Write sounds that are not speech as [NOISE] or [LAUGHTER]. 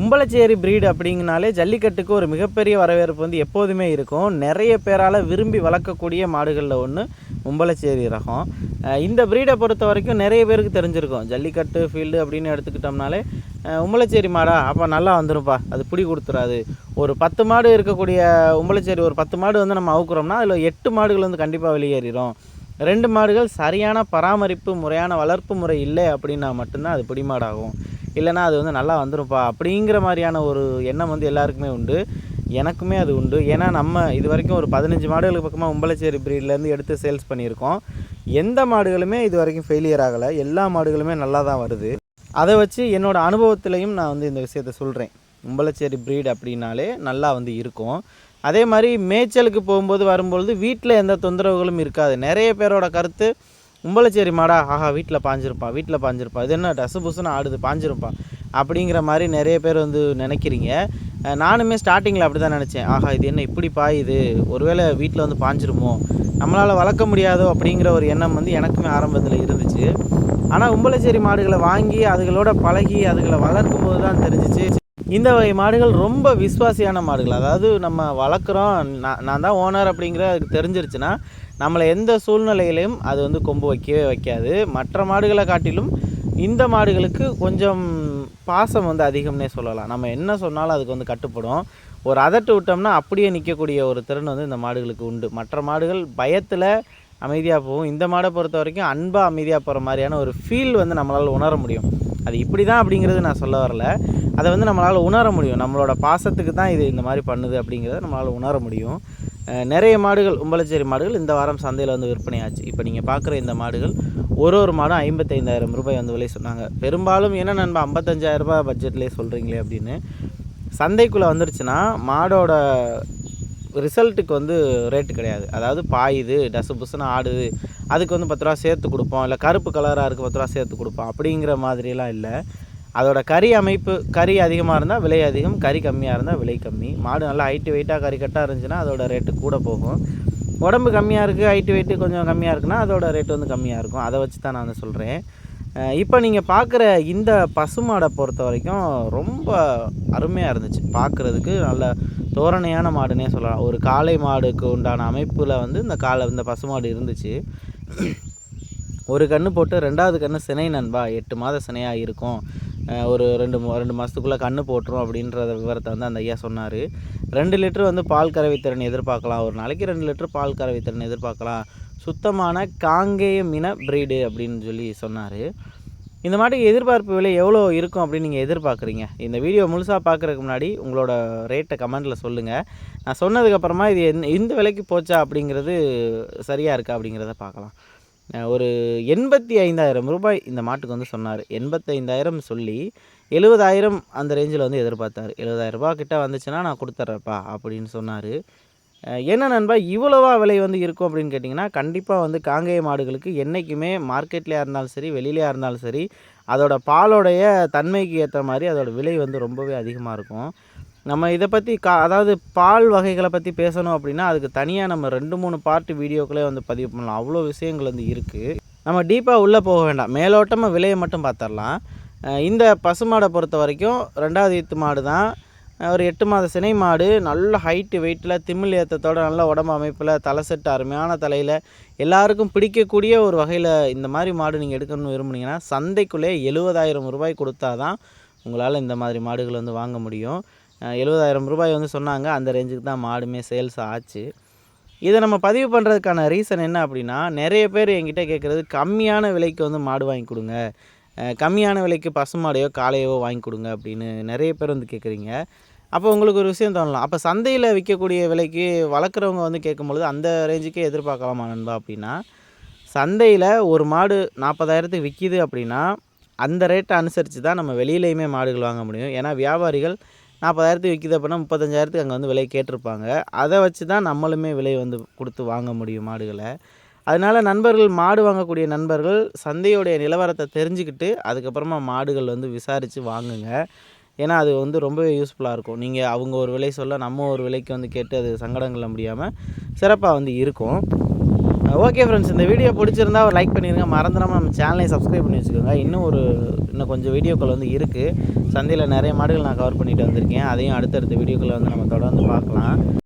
கும்பலச்சேரி breed அப்படிங்கனாலே ஜல்லிக்கட்டுக்கு ஒரு மிகப்பெரிய வரவேற்பு வந்து எப்போதுமே இருக்கும். நிறைய பேரால் விரும்பி வளர்க்கக்கூடிய மாடுகளில் ஒன்று கும்பலச்சேரி ரகம். இந்த ப்ரீடை பொறுத்த வரைக்கும் நிறைய பேருக்கு தெரிஞ்சிருக்கும். ஜல்லிக்கட்டு ஃபீல்டு அப்படின்னு எடுத்துக்கிட்டோம்னாலே உம்பளச்சேரி மாடா அப்போ நல்லா வந்துருப்பா அது பிடி கொடுத்துறாது. ஒரு பத்து மாடு இருக்கக்கூடிய உம்பளச்சேரி ஒரு பத்து மாடு வந்து நம்ம அவுக்குறோம்னா அதில் எட்டு மாடுகள் வந்து கண்டிப்பாக வெளியேறிடும் ரெண்டு மாடுகள் சரியான பராமரிப்பு முறையான வளர்ப்பு முறை இல்லை அப்படின்னா மட்டும்தான் அது பிடிமாடாகும் இல்லைன்னா அது வந்து நல்லா வந்துரும்ப்பா. அப்படிங்கிற மாதிரியான ஒரு எண்ணம் வந்து எல்லாருக்குமே உண்டு. எனக்குமே அது உண்டு. ஏன்னா நம்ம இது வரைக்கும் ஒரு பதினஞ்சு மாடுகளுக்கு பக்கமாக உம்பளச்சேரி ப்ரீட்லேருந்து எடுத்து சேல்ஸ் பண்ணியிருக்கோம். எந்த மாடுகளுமே இது வரைக்கும் ஃபெயிலியர் ஆகலை. எல்லா மாடுகளுமே நல்லா தான் வருது. அதை வச்சு என்னோடய அனுபவத்துலையும் நான் வந்து இந்த விஷயத்த சொல்கிறேன் உம்பளச்சேரி ப்ரீட் அப்படின்னாலே நல்லா வந்து இருக்கும். அதே மாதிரி மேய்ச்சலுக்கு போகும்போது வரும்பொழுது வீட்டில் எந்த தொந்தரவுகளும் இருக்காது. நிறைய பேரோட கருத்து உம்பளச்சேரி மாடா ஆஹா வீட்டில் பாஞ்சிருப்பா வீட்டில் பாஞ்சிருப்பா. இது என்ன டசு புசுன்னு ஆடுது பாஞ்சிருப்பா. அப்படிங்கிற மாதிரி நிறைய பேர் வந்து நினைக்கிறீங்க. நானுமே ஸ்டார்டிங்கில் அப்படி தான் நினச்சேன். ஆஹா இது என்ன இப்படி பாயுது? ஒருவேளை வீட்டில் வந்து பாஞ்சிருமோ? நம்மளால் வளர்க்க முடியாதோ அப்படிங்கிற ஒரு எண்ணம் வந்து எனக்குமே ஆரம்பத்தில் இருந்துச்சு. ஆனால் உம்பளச்சேரி மாடுகளை வாங்கி அதுகளோட பழகி அதுகளை வளர்க்கும் போது தான் தெரிஞ்சிச்சு. இந்த வகை மாடுகள் ரொம்ப விஸ்வாசியான மாடுகள். அதாவது நம்ம வளர்க்குறோம் நான் நான் தான் ஓனர் அப்படிங்கிற அதுக்கு தெரிஞ்சிருச்சுன்னா நம்மளை எந்த சூழ்நிலையிலையும் அது வந்து கொம்பு வைக்கவே வைக்காது. மற்ற மாடுகளை காட்டிலும் இந்த மாடுகளுக்கு கொஞ்சம் பாசம் வந்து அதிகம்னே சொல்லலாம். நம்ம என்ன சொன்னாலும் அதுக்கு வந்து கட்டுப்படும். ஒரு அதட்டு விட்டோம்னா அப்படியே நிற்கக்கூடிய ஒரு திறன் வந்து இந்த மாடுகளுக்கு உண்டு. மற்ற மாடுகள் பயத்தில் அமைதியாக போகும். இந்த மாடை பொறுத்த வரைக்கும் அன்பாக அமைதியாக போகிற மாதிரியான ஒரு ஃபீல் வந்து நம்மளால் உணர முடியும். அது இப்படி தான் அப்படிங்கிறது நான் சொல்ல வரல. அதை வந்து நம்மளால் உணர முடியும். நம்மளோட பாசத்துக்கு தான் இது இந்த மாதிரி பண்ணுது அப்படிங்கிறத நம்மளால் உணர முடியும். நிறைய மாடுகள் உம்பளச்சேரி மாடுகள் இந்த வாரம் சந்தையில் வந்து விற்பனையாச்சு. இப்போ நீங்கள் பார்க்குற இந்த மாடுகள் ஒரு ஒரு மாடும் ஐம்பத்தைந்தாயிரம் ரூபாய் வந்து விலை சொன்னாங்க. பெரும்பாலும் என்ன நண்பா ஐம்பத்தஞ்சாயிரம் ரூபாய் பட்ஜெட்லேயே சொல்கிறீங்களே அப்படின்னு. சந்தைக்குள்ளே வந்துருச்சுன்னா மாடோட ரிசல்ட்டுக்கு வந்து ரேட்டு கிடையாது. அதாவது பாயுது டசு புசுன்னு ஆடுது. அதுக்கு வந்து பத்து ரூபா சேர்த்து கொடுப்போம். இல்லை கருப்பு கலராக இருக்குது பத்து ரூபா சேர்த்து கொடுப்போம். அப்படிங்கிற மாதிரிலாம் இல்லை. அதோட கறி அமைப்பு கறி அதிகமாக இருந்தால் விலை அதிகம் கறி கம்மியாக இருந்தால் விலை கம்மி. மாடு நல்லா ஹைட்டு வெயிட்டாக கறி கட்டாக இருந்துச்சுன்னா அதோட ரேட்டு கூட போகும். உடம்பு கம்மியாக இருக்குது ஹைட்டு வெயிட்டு கொஞ்சம் கம்மியாக இருக்குன்னா அதோட ரேட்டு வந்து கம்மியாக இருக்கும். அதை வச்சு தான் நான் வந்து சொல்கிறேன் இப்போ நீங்கள் பார்க்குற இந்த பசுமாடை பொறுத்த வரைக்கும் ரொம்ப அருமையாக இருந்துச்சு. பார்க்குறதுக்கு நல்ல தோரணையான மாடுனே சொல்லலாம். ஒரு காளை மாடுக்கு உண்டான அமைப்பில் வந்து இந்த காளை இந்த பசுமாடு இருந்துச்சு. [COUGHS] ஒரு கன்று போட்டு ரெண்டாவது கன்று சினை நண்பா எட்டு மாத சினையாக இருக்கும். ஒரு ரெண்டு ரெண்டு மாதத்துக்குள்ளே கன்று போட்டுரும் அப்படின்ற விவரத்தை வந்து அந்த ஐயா சொன்னார். ரெண்டு லிட்டர் வந்து பால் கறவை திறன் எதிர்பார்க்கலாம். ஒரு நாளைக்கு ரெண்டு லிட்டர் பால் கறவை திறன் எதிர்பார்க்கலாம். சுத்தமான காங்கேயம் மின பிரீடு அப்படின்னு சொல்லி சொன்னார். இந்த மாதிரி எதிர்பார்ப்பு விலை எவ்வளோ இருக்கும் அப்படின்னு நீங்கள் எதிர்பார்க்குறீங்க? இந்த வீடியோ முழுசாக பார்க்குறதுக்கு முன்னாடி உங்களோட ரேட்டை கமெண்ட்டில் சொல்லுங்கள் நான் சொன்னதுக்கப்புறமா இது எந்த இந்த விலைக்கு போச்சா அப்படிங்கிறது சரியாக இருக்கா அப்படிங்கிறத பார்க்கலாம். ஒரு எண்பத்தி ஐந்தாயிரம் ரூபாய் இந்த மாட்டுக்கு வந்து சொன்னார். எண்பத்தைந்தாயிரம் சொல்லி எழுபதாயிரம் அந்த ரேஞ்சில் வந்து எதிர்பார்த்தார். எழுபதாயிரம் கிட்டே வந்துச்சுன்னா நான் கொடுத்துட்றேப்பா அப்படின்னு சொன்னார். என்ன நண்பா இவ்வளோவா விலை வந்து இருக்கும் அப்படின்னு கேட்டிங்கன்னா கண்டிப்பாக வந்து காங்கேய மாடுகளுக்கு என்றைக்குமே மார்க்கெட்லேயா இருந்தாலும் சரி வெளியிலையாக இருந்தாலும் சரி அதோடய பாலோடைய தன்மைக்கு ஏற்ற மாதிரி அதோடய விலை வந்து ரொம்பவே அதிகமாக இருக்கும். நம்ம இதை பற்றி கா அதாவது பால் வகைகளை பற்றி பேசணும் அப்படின்னா அதுக்கு தனியாக நம்ம ரெண்டு மூணு பார்ட் வீடியோக்களே வந்து பதிவு பண்ணலாம். அவ்வளோ விஷயங்கள் வந்து இருக்குது நம்ம டீப்பாக உள்ளே போக வேண்டாம். மேலோட்டமாக விலையை மட்டும் பார்த்துடலாம் இந்த பசுமாடை பொறுத்த வரைக்கும் ரெண்டாவது ஈத்து மாடு தான். ஒரு எட்டு மாத சினை மாடு. நல்ல ஹைட்டு வெயிட்டில் திமிழ் ஏற்றத்தோட நல்ல உடம்பு அமைப்பில் தலை செட்டு அருமையான தலையில் எல்லாருக்கும் பிடிக்கக்கூடிய ஒரு வகையில் இந்த மாதிரி மாடு நீங்கள் எடுக்கணும்னு விரும்புனீங்கன்னா சந்தைக்குள்ளே எழுபதாயிரம் ரூபாய் கொடுத்தா தான் உங்களால் இந்த மாதிரி மாடுகள் வந்து வாங்க முடியும். எழுபதாயிரம் ரூபாய் வந்து சொன்னாங்க. அந்த ரேஞ்சுக்கு தான் மாடுமே சேல்ஸ் ஆச்சு. இதை நம்ம பதிவு பண்ணுறதுக்கான ரீசன் என்ன அப்படின்னா நிறைய பேர் என்கிட்ட கேட்குறது கம்மியான விலைக்கு வந்து மாடு வாங்கி கொடுங்க. கம்மியான விலைக்கு பசுமாடையோ காளையோ வாங்கி கொடுங்க அப்படின்னு நிறைய பேர் வந்து கேட்குறீங்க அப்போ உங்களுக்கு ஒரு விஷயம் தோணலாம். அப்போ சந்தையில் விற்கக்கூடிய விலைக்கு வளர்க்குறவங்க வந்து கேட்கும்பொழுது அந்த ரேஞ்சுக்கே எதிர்பார்க்கலாமா நண்பா அப்படின்னா சந்தையில் ஒரு மாடு நாற்பதாயிரத்துக்கு விற்கிது அப்படின்னா அந்த ரேட்டை அனுசரித்து தான் நம்ம வெளியிலையுமே மாடுகள் வாங்க முடியும். ஏன்னா வியாபாரிகள் நாற்பதாயிரத்துக்கு விற்கிது அப்படின்னா முப்பத்தஞ்சாயிரத்துக்கு அங்கே வந்து விலை கேட்டிருப்பாங்க. அதை வச்சு தான் நம்மளுமே விலை வந்து கொடுத்து வாங்க முடியும் மாடுகளை. அதனால் நண்பர்கள் மாடு வாங்கக்கூடிய நண்பர்கள் சந்தையோடைய நிலவரத்தை தெரிஞ்சுக்கிட்டு அதுக்கப்புறமா மாடுகள் வந்து விசாரித்து வாங்குங்க. ஏன்னா அது வந்து ரொம்பவே யூஸ்ஃபுல்லாக இருக்கும். நீங்கள் அவங்க ஒரு விலை சொல்ல நம்ம ஒரு விலைக்கு வந்து கேட்டு அது சங்கடங்கள முடியாமல் சிறப்பாக வந்து இருக்கும். ஓகே ஃப்ரெண்ட்ஸ் இந்த வீடியோ பிடிச்சிருந்தா ஒரு லைக் பண்ணிடுங்க மறந்துடாமல் நம்ம சேனலை சப்ஸ்கிரைப் பண்ணி வச்சுக்கோங்க. இன்னும் ஒரு இன்னும் கொஞ்சம் வீடியோக்கள் வந்து இருக்குது சந்தையில் நிறைய மாடுகள் நான் கவர் பண்ணிட்டு வந்திருக்கேன். அதையும் அடுத்தடுத்த வீடியோக்களை வந்து நம்ம தொடர்ந்து பார்க்கலாம்.